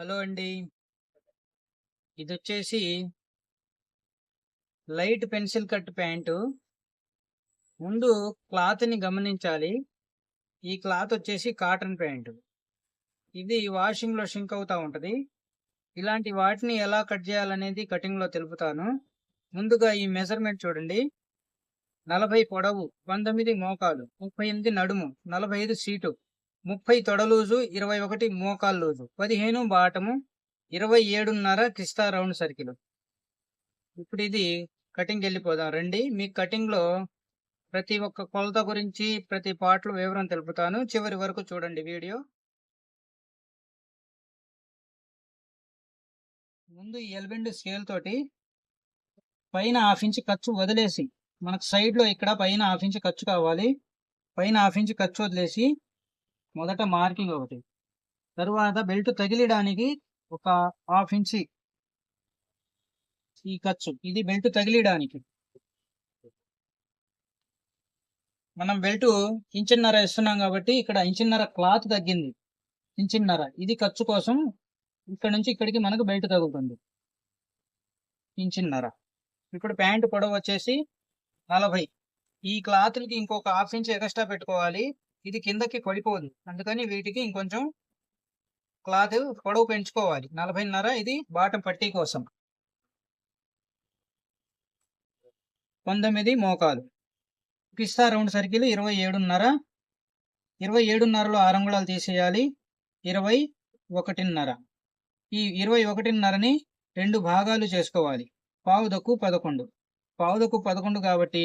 Hello అండి. ఇది వచ్చేసి లైట్ పెన్సిల్ కట్ ప్యాంటు. ముందు క్లాత్ని గమనించాలి. ఈ క్లాత్ వచ్చేసి కాటన్ ప్యాంటు. ఇది వాషింగ్లో షింక్ అవుతూ ఉంటుంది. ఇలాంటి వాటిని ఎలా కట్ చేయాలనేది కటింగ్లో తెలుపుతాను. ముందుగా ఈ మెజర్మెంట్ చూడండి. నలభై పొడవు పంతొమ్మిది మోకాలు ముప్పై ఎనిమిది నడుము నలభై ఐదు సీటు. ముప్పై తొడలూజు ఇరవై ఒకటి మోకాలు లూజు పదిహేను బాటము ఇరవై ఏడున్నర క్రిస్తా రౌండ్ సర్కిల్. ఇప్పుడు ఇది కటింగ్ వెళ్ళిపోదాం. రండి మీ కటింగ్లో ప్రతి ఒక్క కొలత గురించి ప్రతి పాటలు వివరం తెలుపుతాను. చివరి వరకు చూడండి వీడియో. ముందు ఈ ఎల్బెండ్ స్కేల్ తోటి పైన హాఫ్ ఇంచ్ ఖర్చు వదిలేసి మనకు సైడ్లో ఇక్కడ పైన హాఫ్ ఇంచ్ ఖర్చు కావాలి. పైన హాఫ్ ఇంచ్ ఖర్చు వదిలేసి మొదట మార్కింగ్ ఒకటి. తరువాత బెల్ట్ తగిలిడానికి ఒక హాఫ్ ఇంచి ఈ ఖర్చు. ఇది బెల్ట్ తగిలిడానికి మనం బెల్ట్ ఇంచిన్నర ఇస్తున్నాం కాబట్టి ఇక్కడ ఇంచిన్నర క్లాత్ తగ్గింది. ఇంచిన్నర. ఇది ఖర్చు కోసం ఇక్కడ నుంచి ఇక్కడికి మనకు బెల్ట్ తగులుతుంది. ఇంచిన్నర. ఇప్పుడు ప్యాంటు పొడవు వచ్చేసి నలభై. ఈ క్లాత్కి ఇంకొక హాఫ్ ఇంచ్ ఎక్స్ట్రా పెట్టుకోవాలి. ఇది కిందకి పడిపోదు. అందుకని వీటికి ఇంకొంచెం క్లాత్ పొడవు పెంచుకోవాలి. నలభైన్నర ఇది బాటం పట్టీ కోసం. పంతొమ్మిది మోకాలు. పిస్తా రౌండ్ సర్కిల్ ఇరవై ఏడున్నర. ఇరవై ఏడున్నరలో ఆరు అంగుళాలు తీసేయాలి. ఇరవై ఒకటిన్నర. ఈ ఇరవై ఒకటిన్నరని రెండు భాగాలు చేసుకోవాలి. పావుదక్కు పదకొండు. పావుదక్కు పదకొండు కాబట్టి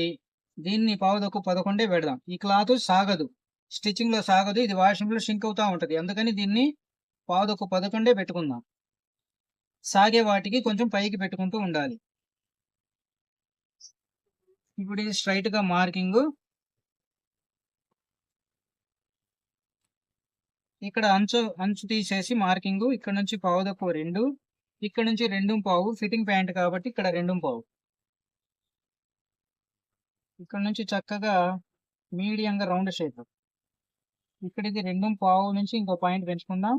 దీన్ని పావుదక్కు పదకొండే పెడదాం. ఈ క్లాత్ సాగదు. స్టిచ్చింగ్లో సాగదు ఇది వాషింగ్లో షింక్ అవుతూ ఉంటుంది. అందుకని దీన్ని పాదొక పదకొండే పెట్టుకుందాం. సాగే వాటికి కొంచెం పైకి పెట్టుకుంటూ ఉండాలి. ఇప్పుడు ఇది స్ట్రైట్గా మార్కింగ్. ఇక్కడ అంచు అంచు తీసేసి మార్కింగ్. ఇక్కడ నుంచి పావుదక్కు రెండు. ఇక్కడ నుంచి రెండు పావు. ఫిట్టింగ్ ప్యాంట్ కాబట్టి ఇక్కడ రెండు పావు. ఇక్కడ నుంచి చక్కగా మీడియంగా రౌండ్ షేప్. ఇక్కడ ఇది రెండు పావు నుంచి ఇంకో పాయింట్ పెంచుకుందాం.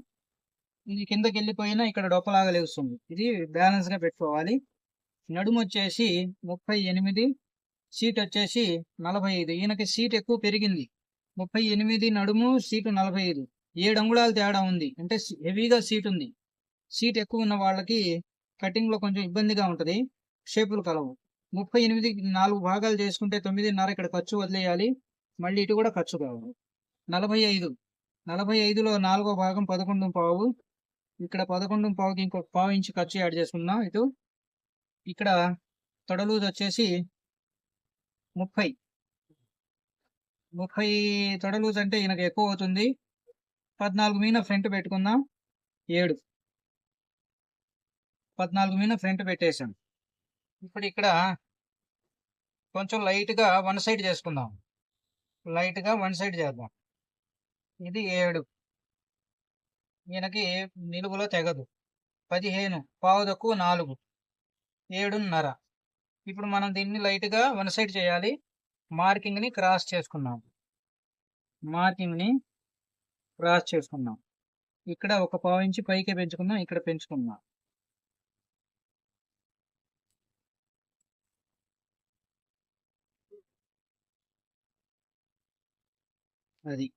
ఇది కిందకి వెళ్ళిపోయినా ఇక్కడ డొప్పలాగా లేస్తుంది ఇది బ్యాలెన్స్గా పెట్టుకోవాలి. నడుము వచ్చేసి ముప్పై ఎనిమిది సీట్ వచ్చేసి నలభై ఐదు. ఈయనకి సీట్ ఎక్కువ పెరిగింది. ముప్పై ఎనిమిది నడుము సీటు నలభై ఐదు. ఏడు అంగుళాలు తేడా ఉంది. అంటే హెవీగా సీట్ ఉంది. సీట్ ఎక్కువ ఉన్న వాళ్ళకి కటింగ్లో కొంచెం ఇబ్బందిగా ఉంటుంది. షేపులు కలవు. ముప్పై ఎనిమిది నాలుగు భాగాలు చేసుకుంటే తొమ్మిదిన్నర ఇక్కడ ఖర్చు వదిలేయాలి. మళ్ళీ ఇటు కూడా ఖర్చు కావాలి నలభై ఐదు. నలభై ఐదులో నాలుగో భాగం పదకొండు పావు. ఇక్కడ పదకొండు పావుకి ఇంకొక పావు ఇంచు ఖర్చు యాడ్ చేసుకుందాం. ఇటు ఇక్కడ తొడలూజ్ వచ్చేసి ముప్పై. ముప్పై తొడలూజ్ అంటే ఈయనకు ఎక్కువ అవుతుంది. పద్నాలుగు మీన ఫ్రంట్ పెట్టుకుందాం. ఏడు. పద్నాలుగు మీన ఫ్రంట్ పెట్టేశాం. ఇప్పుడు ఇక్కడ కొంచెం లైట్గా వన్ సైడ్ చేసుకుందాం. లైట్గా వన్ సైడ్ చేద్దాం. ఇది ఏడు. ఈయనకి నిలుగులో తెగదు. పదిహేను పావు తక్కువ నాలుగు. ఏడున్నర. ఇప్పుడు మనం దీన్ని లైట్గా వన్ సైడ్ చేయాలి. మార్కింగ్ని క్రాస్ చేసుకున్నాం. మార్కింగ్ని క్రాస్ చేసుకున్నాం. ఇక్కడ ఒక పావు ఇంచి పైకి పెంచుకుందాం. ఇక్కడ పెంచుకుందాం. అది.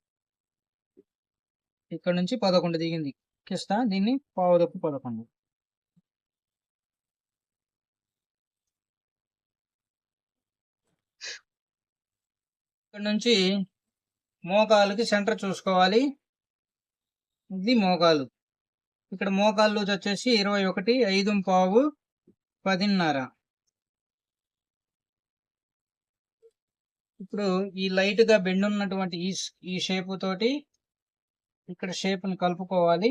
ఇక్కడ నుంచి పదకొండు దిగింది. కిస్తా దీన్ని పావుదప్పు పదకొండు. ఇక్కడ నుంచి మోకాలుకి సెంటర్ చూసుకోవాలి. ఇది మోకాలు. ఇక్కడ మోకాలు లూజ్ వచ్చేసి ఇరవై ఒకటి ఐదు పావు పదిన్నర. ఇప్పుడు ఈ లైట్గా బెండ్ ఉన్నటువంటి ఈ ఈ షేప్ తోటి ఇక్కడ షేప్ని కలుపుకోవాలి.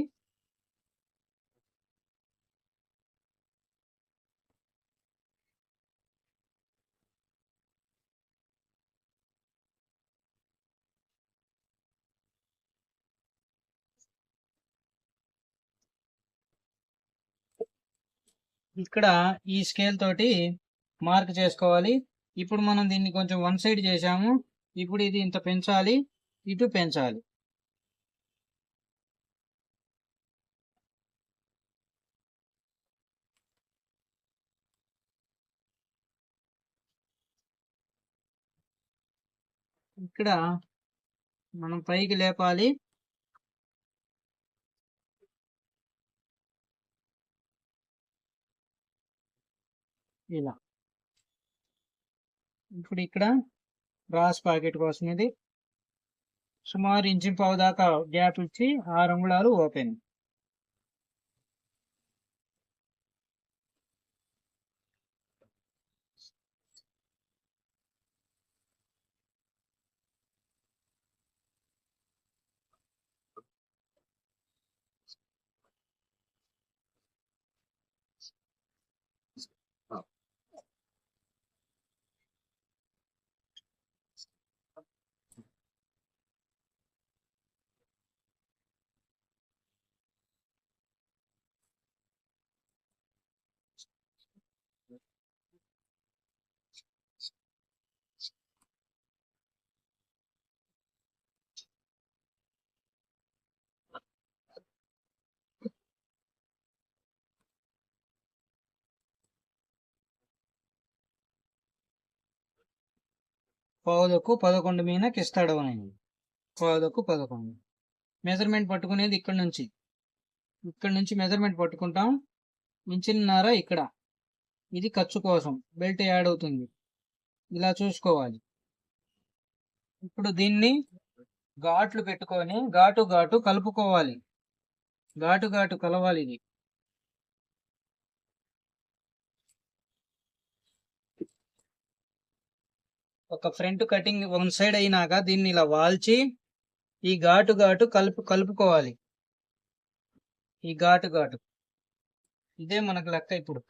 ఇక్కడ ఈ స్కేల్ తోటి మార్క్ చేసుకోవాలి. ఇప్పుడు మనం దీన్ని కొంచెం వన్ సైడ్ చేసాము ఇప్పుడు ఇది ఇంత పెంచాలి. ఇటు పెంచాలి. ఇక్కడ మనం పైకి లేపాలి. ఇలా. ఇప్పుడు ఇక్కడ రాస్ ప్యాకెట్ కోసం ఇది. సుమారు ఇంచు పావు దాకా గ్యాప్ ఇచ్చి ఆరు అంగుళాలు ఓపెన్. పావులకు పదకొండు మీద ఇస్తాడు అనేది పావుదక్కు పదకొండు. మెజర్మెంట్ పట్టుకునేది ఇక్కడ నుంచి. ఇక్కడ నుంచి మెజర్మెంట్ పట్టుకుంటాం. ఇంచిన్నర ఇక్కడ. ఇది ఖర్చు కోసం. బెల్ట్ యాడ్ అవుతుంది. ఇలా చూసుకోవాలి. ఇప్పుడు దీన్ని ఘాట్లు పెట్టుకొని ఘాటు ఘాటు కలుపుకోవాలి. ఘాటు ఘాటు కలవాలి ఇది. ఒక ఫ్రంట్ కటింగ్ వన్ సైడ్ అయినాక దీన్ని ఇలా వాల్చి ఈ ఘాటు ఘాటు కలుపు కలుపుకోవాలి. ఈ ఘాటు ఘాటు. ఇదే మనకు లెక్క ఇప్పుడు.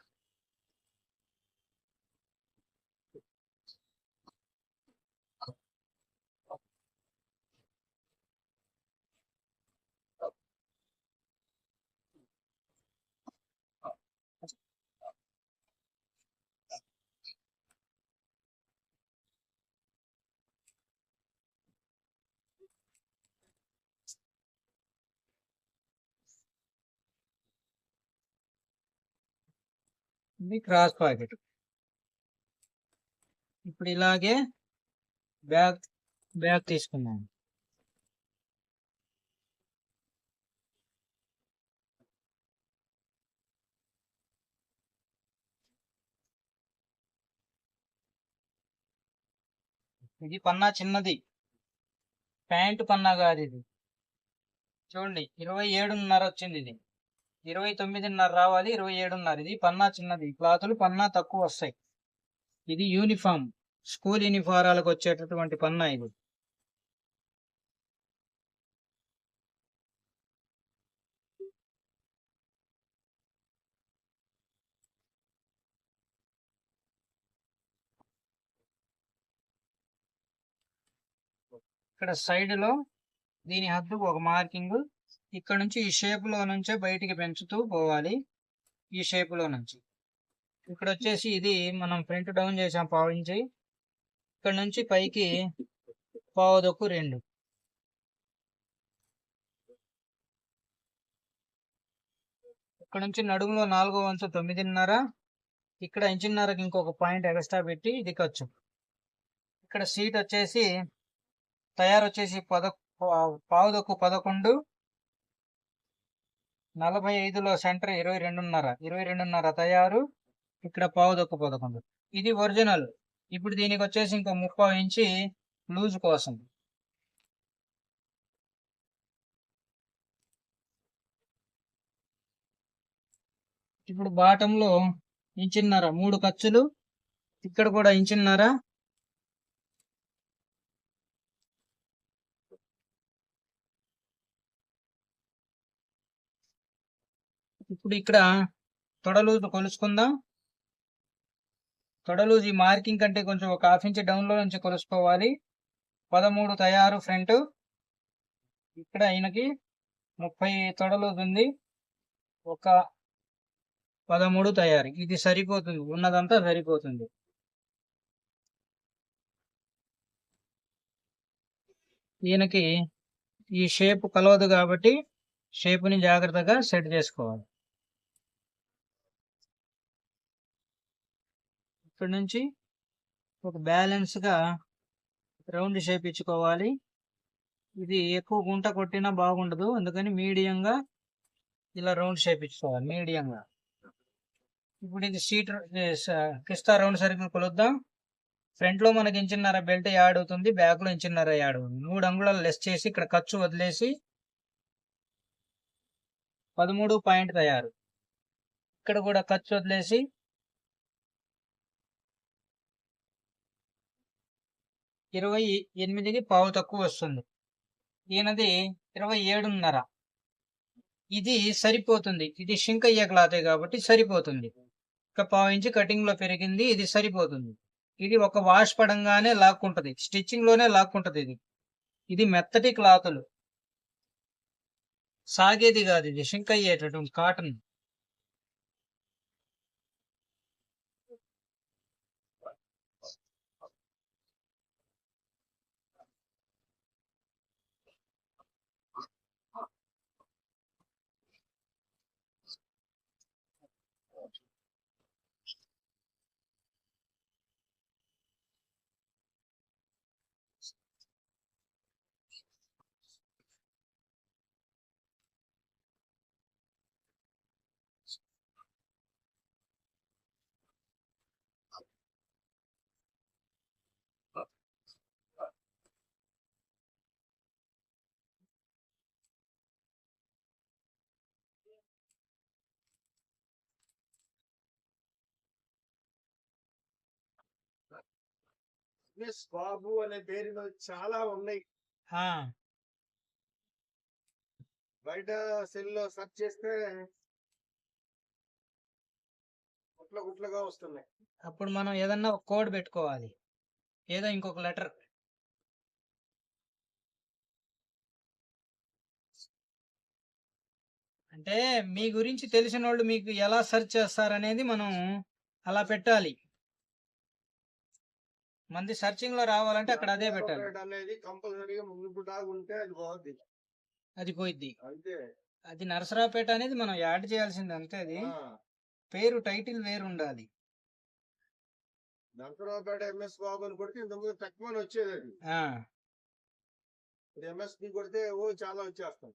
ఇది క్రాస్ పాకెట్ ఇప్పుడు ఇలాగే బ్యాగ్ బ్యాగ్ తీసుకున్నాను ఇది పన్నా చిన్నది. ప్యాంటు పన్నా కాదు ఇది. చూడండి ఇరవై ఏడున్నర వచ్చింది ఇది. ఇరవై తొమ్మిదిన్నర రావాలి ఇరవై ఏడున్నర. ఇది పన్నా చిన్నది. క్లాతులు పన్నా తక్కువ వస్తాయి. ఇది యూనిఫామ్. స్కూల్ యూనిఫారాలకు వచ్చేటటువంటి పన్నా ఇది. ఇక్కడ సైడ్లో దీని హద్దు ఒక మార్కింగ్. ఇక్కడ నుంచి ఈ షేప్లో నుంచే బయటికి పెంచుతూ పోవాలి. ఈ షేప్లో నుంచి. ఇక్కడ వచ్చేసి ఇది మనం ఫ్రంట్ డౌన్ చేసాం పావు ఇంచి. ఇక్కడ నుంచి పైకి పావుదొక్కు రెండు. ఇక్కడ నుంచి నడుములో నాలుగో వంతు తొమ్మిదిన్నర. ఇక్కడ ఇంచున్నరకి ఇంకొక పాయింట్ ఎక్స్ట్రా పెట్టి ఇది ఖర్చు. ఇక్కడ సీట్ వచ్చేసి తయారు వచ్చేసి పద పావుదొక్కు పదకొండు. నలభై ఐదులో సెంటర్ ఇరవై రెండున్నర ఇరవై రెండున్నర తయారు. ఇక్కడ పావుదొక్క పదకొండు. ఇది ఒరిజినల్. ఇప్పుడు దీనికి వచ్చేసి ఇంకో ముప్పై ఇంచి లూజ్ కోసం. ఇప్పుడు బాటంలో ఇంచున్నర మూడు ఖర్చులు. ఇక్కడ కూడా ఇంచున్నర ఇప్పుడు ఇక్కడ తొడలూజు కొలుసుకుందాం తొడలూజు ఈ మార్కింగ్ కంటే కొంచెం ఒక హాఫ్ ఇంచ్ డౌన్లో నుంచి కొలుసుకోవాలి పదమూడు తయారు ఫ్రంట్. ఇక్కడ ఆయనకి ముప్పై తొడలూజు ఉంది. ఒక పదమూడు తయారు. ఇది సరిపోతుంది. ఉన్నదంతా సరిపోతుంది. ఈయనకి ఈ షేప్ కలవదు కాబట్టి షేప్ని జాగ్రత్తగా సెట్ చేసుకోవాలి. ఇక్కడ నుంచి ఒక బ్యాలెన్స్గా రౌండ్ షేప్ ఇచ్చుకోవాలి. ఇది ఎక్కువ గుంట కొట్టినా బాగుండదు. అందుకని మీడియంగా ఇలా రౌండ్ షేప్ ఇచ్చుకోవాలి. మీడియంగా. ఇప్పుడు ఇది సీట్ కిస్తా రౌండ్ సర్కిల్ కొలుద్దాం? ఫ్రంట్లో మనకి ఇంచున్నర బెల్ట్ యాడ్ అవుతుంది. బ్యాక్లో ఇంచున్నర యాడ్ అవుతుంది. మూడు అంగుళాలు లెస్ చేసి ఇక్కడ ఖర్చు వదిలేసి పదమూడు పాయింట్ తయారు. ఇక్కడ కూడా ఖర్చు వదిలేసి ఇరవై ఎనిమిదికి పావు తక్కువ వస్తుంది. ఈయనది ఇరవై ఏడున్నర. ఇది సరిపోతుంది. ఇది షింక్ అయ్యే క్లాతే కాబట్టి సరిపోతుంది. ఒక పావు ఇంచు కటింగ్లో పెరిగింది ఇది సరిపోతుంది. ఇది ఒక వాష్ పడంగానే లాక్కుంటుంది. స్టిచ్చింగ్లోనే ఇది. ఇది మెత్తటి క్లాతులు. సాగేది కాదు ఇది షింక్ అయ్యేటటువంటి కాటన్. ఎస్ బాబు అనే పేరులో చాలా ఉన్నాయి. బయట సెల్లో సెర్చ్ చేస్తే గుట్ల గుట్లగా వస్తున్నాయి. అప్పుడు మనం ఏదన్నా ఒక కోడ్ పెట్టుకోవాలి. ఏదో ఇంకొక లెటర్. అంటే మీ గురించి తెలిసిన వాళ్ళు మీకు ఎలా సెర్చ్ చేస్తారనేది మనం అలా పెట్టాలి. మంది సెర్చింగ్లో రావాలంటే అక్కడ అదే పెట్టాలి. అనేది కంపల్సరీగా ముందు దాకా ఉంటే అది బాగుంది అది పోయిద్ది. అంతే. అది నరసరావుపేట అనేది మనం యాడ్ చేయాల్సింది అంతే అది. పేరు టైటిల్ వేరు ఉండాలి. నంతరావుపేట ఎంఎస్ బాబు అని కొడితే ఇంతకుముందు తక్కువ వచ్చేది అది. ఎంఎస్పి కొడితే ఓ చాలా వచ్చేస్తాం.